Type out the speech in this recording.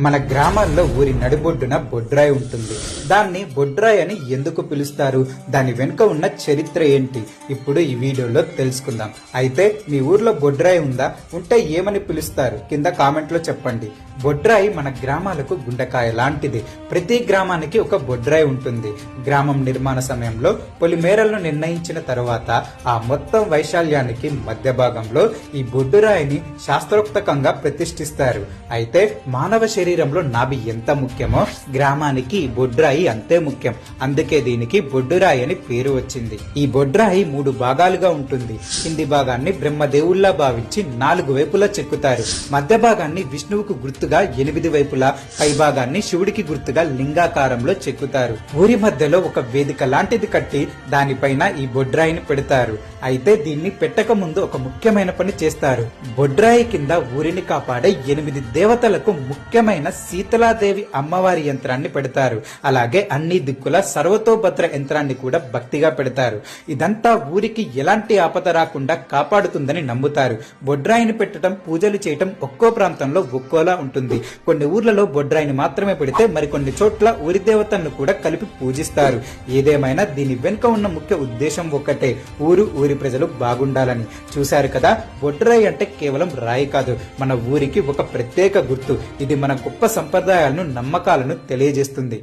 మన గ్రామాల్లో ఊరి నడిబొడ్డున బొడ్రాయి ఉంటుంది. దాన్ని బొడ్రాయి అని ఎందుకు పిలుస్తారు? దాని వెనుక ఉన్న చరిత్ర ఏంటి? ఇప్పుడు ఈ వీడియోలో తెలుసుకుందాం. అయితే మీ ఊర్లో బొడ్రాయి ఉందా? ఉంటే ఏమని పిలుస్తారు? కింద కామెంట్లో చెప్పండి. బొడ్రాయి మన గ్రామాలకు గుండెకాయ లాంటిది. ప్రతి గ్రామానికి ఒక బొడ్రాయి ఉంటుంది. గ్రామం నిర్మాణ సమయంలో పొలిమేరలను నిర్ణయించిన తర్వాత ఆ మొత్తం వైశాల్యానికి మధ్య భాగంలో ఈ బొడ్డురాయిని శాస్త్రోక్తకంగా ప్రతిష్ఠిస్తారు. అయితే మానవ శరీరం శరీరంలో నాభి ఎంత ముఖ్యమో గ్రామానికి బొడ్రాయి అంతే ముఖ్యం. అందుకే దీనికి బొడ్డురాయి అని పేరు వచ్చింది. ఈ బొడ్రాయి మూడు భాగాలుగా ఉంటుంది. కింది భాగాన్ని బ్రహ్మదేవుల్లా భావించి నాలుగు వైపులా చెక్కుతారు. మధ్య భాగాన్ని విష్ణువుకు గుర్తుగా ఎనిమిది వైపులా పై భాగాన్ని శివుడికి గుర్తుగా లింగాకారంలో చెక్కుతారు. ఊరి మధ్యలో ఒక వేదిక లాంటిది కట్టి దానిపైన ఈ బొడ్రాయిని పెడతారు. అయితే దీన్ని పెట్టక ముందు ఒక ముఖ్యమైన పని చేస్తారు. బొడ్రాయి కింద ఊరిని కాపాడే ఎనిమిది దేవతలకు ముఖ్యమైన శీతలాదేవి అమ్మవారి యంత్రాన్ని పెడతారు. అలాగే అన్ని దిక్కుల సర్వతోభద్ర యంత్రాన్ని కూడా భక్తిగా పెడతారు. ఇదంతా ఊరికి ఎలాంటి ఆపద రాకుండా కాపాడుతుందని నమ్ముతారు. బొడ్రాయిని పెట్టడం పూజలు చేయటం ఒక్కో ప్రాంతంలో ఒక్కోలా ఉంటుంది. కొన్ని ఊర్లలో బొడ్రాయిని మాత్రమే పెడితే మరికొన్ని చోట్ల ఊరి దేవతలను కూడా కలిపి పూజిస్తారు. ఏదేమైనా దీని వెనుక ఉన్న ముఖ్య ఉద్దేశం ఒక్కటే. ఊరు ఊరి ప్రజలు బాగుండాలని. చూశారు కదా బొడ్రాయి అంటే కేవలం రాయి కాదు. మన ఊరికి ఒక ప్రత్యేక గుర్తు. ఇది మన గొప్ప సంప్రదాయాలను నమ్మకాలను తెలియజేస్తుంది.